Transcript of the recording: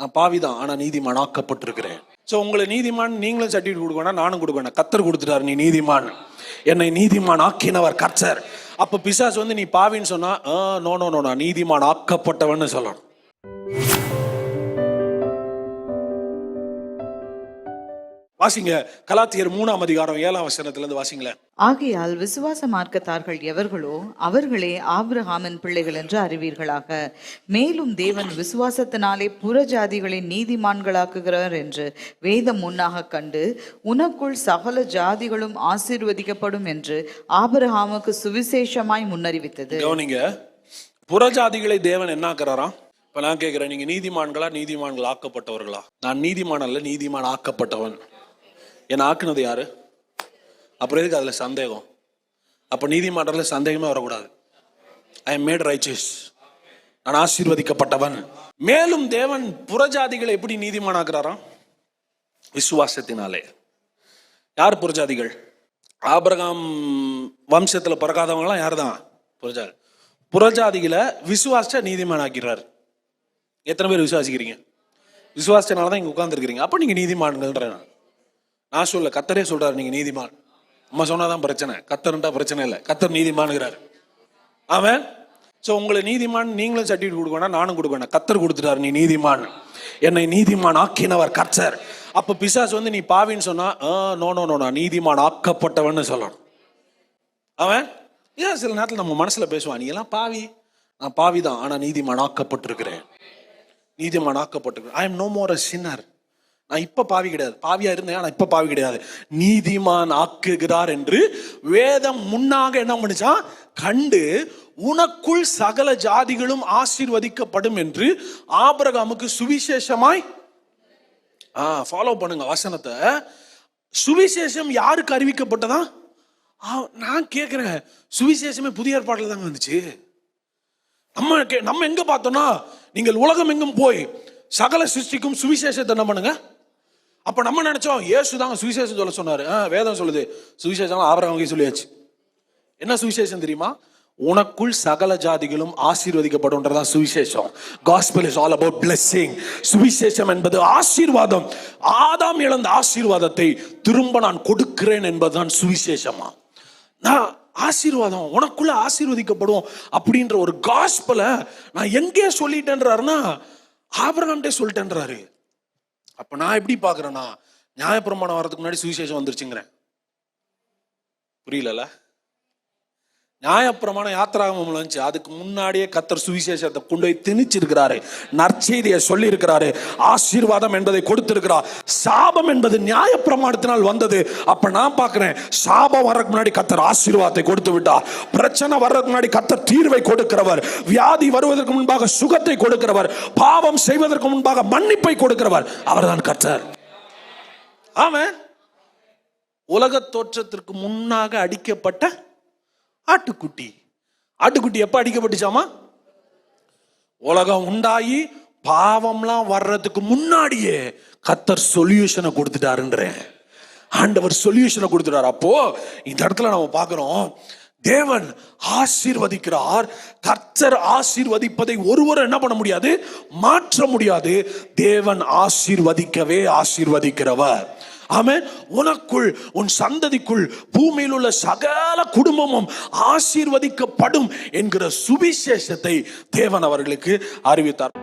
நான் பாவிதான் ஆனால் நீதிமான் ஆக்கப்பட்டிருக்கிறேன். ஸோ உங்களை நீதிமான் நீங்களும் சர்டிஃபிகேட் கொடுக்க நானும் கொடுக்கணும் கத்தர் கொடுத்துட்டாரு நீ நீதிமான். என்னை நீதிமான் ஆக்கினவர் கர்த்தர். அப்போ பிசாஸ் வந்து நீ பாவின்னு சொன்னா நோ நோ நோ நான் நீதிமான் ஆக்கப்பட்டவன்னு சொல்லணும். வாசிங்க கலாத்தியர் மூணாம் அதிகாரம் ஏழாம் வசனத்துலேருந்து வாசிங்களேன். ஆகையால் விசுவாச மார்க்கத்தார்கள் எவர்களோ அவர்களே ஆப்ரஹாமின் பிள்ளைகள் என்று அறிவீர்களாக. மேலும் தேவன் விசுவாசத்தினாலே புறஜாதிகளை நீதிமான்களாக்குகிறார் என்று வேதம் முன்னாக கண்டு உனக்குள் சகல ஜாதிகளும் ஆசீர்வதிக்கப்படும் என்று ஆபிரஹாமுக்கு சுவிசேஷமாய் முன்னறிவித்தது. கவனிங்க புறஜாதிகளை தேவன் என்னாக்குறாராம் இப்ப நான் கேட்கிறேன் நீங்க நீதிமான்களா? நீதிமான்கள் ஆக்கப்பட்டவர்களா நான் நீதிமான் அல்ல நீதிமான் ஆக்கப்பட்டவன் என்ன ஆக்குனது யாரு? அப்புறம் எதுக்கு அதில் சந்தேகம்? அப்போ நீதிமன்றத்தில் சந்தேகமே வரக்கூடாது. ஐ எம் மேட் ரைச்சஸ் நான் ஆசீர்வதிக்கப்பட்டவன். மேலும் தேவன் புறஜாதிகளை எப்படி நீதிமானாக்குறாராம்? விசுவாசத்தினாலே. யார் புறஜாதிகள்? ஆபரகாம் வம்சத்தில் பிறக்காதவங்களாம் யார் தான் புறஜாதி. புறஜாதிகளை விசுவாச நீதிமானாக்கிறார். எத்தனை பேர் விசுவாசிக்கிறீங்க? விசுவாசத்தினால தான் இங்கே உட்காந்துருக்கிறீங்க அப்போ நீங்கள் நீதிமான்கள்ன்ற நான். சொல்ல கத்தரே சொல்கிறார் நீங்கள் நீதிமான். அம்மா சொன்னாதான் பிரச்சனை. கத்தர்ன்றா பிரச்சனை இல்லை. கத்தர் நீதிமானுகிறார். அவன் ஸோ உங்களை நீதிமான் நீங்களும் சர்டிஃபிகேட் கொடுக்கணும் நானும் கொடுக்கணும் கத்தர் கொடுத்துட்டாரு நீ நீதிமான். என்னை நீதிமான் ஆக்கினவர் கர்த்தர். அப்போ பிசாஸ் வந்து நீ பாவின்னு சொன்னா நோ நோ நோ நான் நீதிமான் ஆக்கப்பட்டவன்னு சொல்லணும். அவன் ஏன் சில நேரத்தில் நம்ம மனசில் பேசுவான் நீ எல்லாம் பாவி. நான் பாவி தான் ஆனால் நீதிமான் ஆக்கப்பட்டிருக்கிறேன் நீதிமான் ஆக்கப்பட்டிருக்கிறேன் ஐ எம் நோ மோர் அ சின்னர் நான் இப்ப பாவி கிடையாது. பாவியா இருந்தேன் ஆனா இப்ப பாவி கிடையாது. நீதிமான் ஆக்குகிறார் என்று வேதம் முன்னாக என்ன பண்ணுச்சான் கண்டு உனக்குள் சகல ஜாதிகளும் ஆசீர்வதிக்கப்படும் என்று ஆபரகாமுக்கு சுவிசேஷமாய் ஆ ஃபாலோ பண்ணுங்க வசனத்தை. சுவிசேஷம் யாருக்கு அறிவிக்கப்பட்டதா? ஆ, நான் கேட்கிறேன் சுவிசேஷமே புதிய ஏற்பாட்டில் தாங்க வந்துச்சு. நம்ம கே- நம்ம எங்க பார்த்தோம்னா நீங்கள் உலகம் எங்கும் போய் சகல சிருஷ்டிக்கும் சுவிசேஷத்தை என்ன பண்ணுங்க? அப்ப நம்ம நினைச்சோம் ஏசு தாங்க சுவிசேஷம் சொல்ல சொன்னாரு. ஆ, வேதம் சொல்லுது. சுவிசேஷம் ஆபரகம் சொல்லியாச்சு. என்ன சுவிசேஷம் தெரியுமா? உனக்குள் சகல ஜாதிகளும் ஆசீர்வதிக்கப்படும்ன்றதான் சுவிசேஷம். Gospel is all about blessing. சுவிசேஷம் என்பது ஆசீர்வாதம். ஆதாம் இழந்த ஆசீர்வாதத்தை திரும்ப நான் கொடுக்கிறேன் என்பதுதான் சுவிசேஷமா? நான் ஆசீர்வாதம். உனக்குள்ள ஆசீர்வதிக்கப்படும் அப்படின்ற ஒரு காஸ்பலை நான் எங்கே சொல்லிட்டேன்றாருன்னா ஆபரகாம்டே சொல்லிட்டேன்றாரு. அப்ப நான் எப்படி பாக்குறேன்னா நியாயப்பிரமாணம் வர்றதுக்கு முன்னாடி சுவிசேஷம் வந்துருச்சுங்கிறேன். புரியலல்ல? நியாயப்பிரமாணம் யாத்திராகமம் வந்துச்சு அதுக்கு முன்னாடியே கத்தர் சுவிசேஷத்தை கொண்டு போய் திணிச்சிருக்கிறாரு. நற்செய்தியை சொல்லி இருக்கிறாரு ஆசீர்வாதம் என்பதை கொடுத்திருக்கிறார். சாபம் என்பது நியாயப்பிரமாணத்தினால் வந்தது. அப்ப நான் பார்க்கிறேன் சாபம் வர்றதுக்கு முன்னாடி கத்தர் ஆசீர்வாதத்தை கொடுத்து விட்டார். பிரச்சனை வர்றதுக்கு முன்னாடி கத்தர் தீர்வை கொடுக்கிறவர். வியாதி வருவதற்கு முன்பாக சுகத்தை கொடுக்கிறவர். பாவம் செய்வதற்கு முன்பாக மன்னிப்பை கொடுக்கிறவர். அவர்தான் கத்தர் ஆமென். உலக தோற்றத்திற்கு முன்னாக அடிக்கப்பட்ட ஆட்டுக்குட்டி. ஆட்டுக்குட்டி எப்ப அடிக்கப்பட்டுச்சாமா? உலகம் உண்டாகி பாவம்லாம் வர்றதுக்கு முன்னாடியே கத்தர் சொல்யூஷனை கொடுத்துட்டாருன்றேன். ஆண்டவர் சொல்யூஷனை கொடுத்துட்டார். அப்போ இந்த இடத்துல நம்ம பார்க்குறோம் தேவன் ஆசீர்வதிக்கிறார். கர்த்தர் ஆசீர்வதிப்பதை ஒருவர் என்ன பண்ண முடியாது? மாற்ற முடியாது. தேவன் ஆசீர்வதிக்கவே ஆசீர்வதிக்கிறவர். ஆமென். உனக்குள் உன் சந்ததிக்குள் பூமியில் உள்ள சகல குடும்பமும் ஆசீர்வதிக்கப்படும் என்கிற சுவிசேஷத்தை தேவன் அவர்களுக்கு அறிவித்தார்.